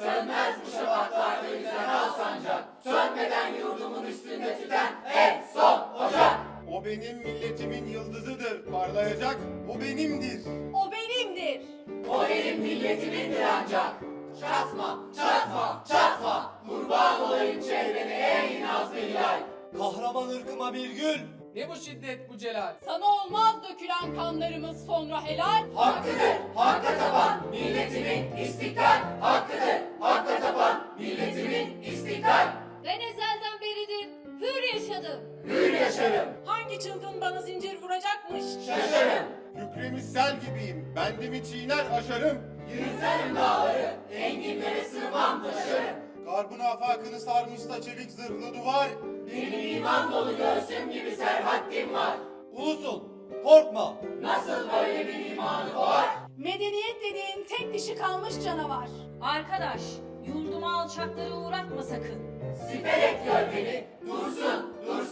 Sönmez bu şafaklarda yüzen al sancak. Sönmeden yurdumun üstünde tüten en son ocak. O benim milletimin yıldızıdır. Parlayacak o benimdir. O benimdir. O benim milletimindir ancak. Çatma, çatma, çatma. Kurban olayım çevrene ey nazlı ilay. Kahraman ırkıma bir gül. Ne bu şiddet bu celal? Sana olmaz dökülen kanlarımız sonra helal. Hakkıdır, hakka tapan, milletimin istiklal hakkı. Hür yaşarım, Hangi çılgın bana zincir vuracakmış? şaşarım. Kükremiz sel gibiyim, bendimi çiğner aşarım. Yürüterim dağları, enginlere sığmam taşarım. Garbın afakını sarmışsa çelik zırhlı duvar. Benim iman dolu göğsüm gibi serhattim var. Ulusun, korkma. Nasıl böyle bir imanı var? Medeniyet dediğin tek dişi kalmış canavar. Arkadaş, yurduma alçakları uğratma sakın. Siper et gölgeni, dursun, dursun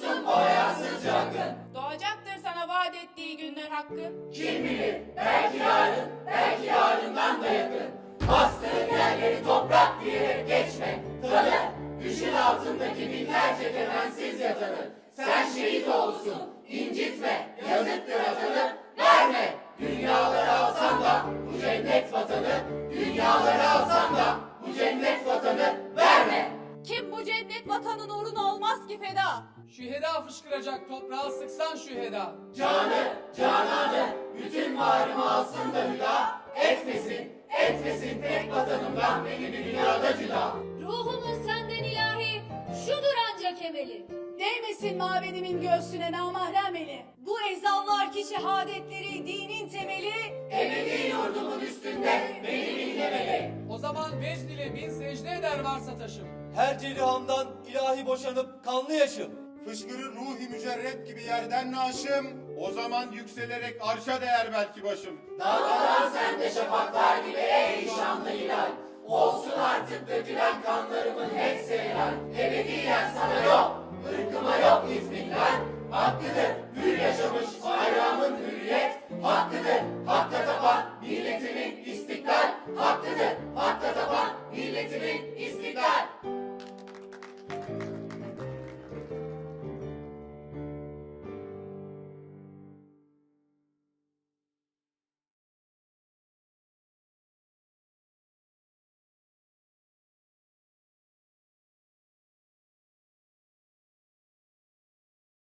hakkın. Kim bilir, belki yarın, belki yarından da yakın. Bastığın yerleri toprak diyerek geçme. Tanı, düşün altındaki binlerce kefensiz yatanı. Sen şehit olsun, incitme, yazıktır atanı, verme. Dünyaları alsan da bu cennet vatanı, dünyaları alsan da bu cennet vatanı verme. Kim bu cennet vatanın uğruna olmaz ki feda? Şüheda fışkıracak toprağa sıksan şüheda. Canı, cananı, bütün varımı alsın da hüda, etmesin, etmesin tek vatanımdan beni bir dünyada cüda. Ruhumun senden ilahi, şudur ancak emeli. Değmesin mabedimin göğsüne namahrem eli. Bu ezanlar ki şehadetleri dinin temeli. Ebedi yurdumun üstünde beni billemeli. O zaman vecd ile bin secde eder varsa taşım. Her celihamdan ilahi boşanıp kanlı yaşım. Fışkırır ruhi mücerret gibi yerden naşım. O zaman yükselerek arşa değer belki başım. Dalgalan sen de şafaklar gibi ey şanlı hilal. Olsun artık dökülen kanlarımın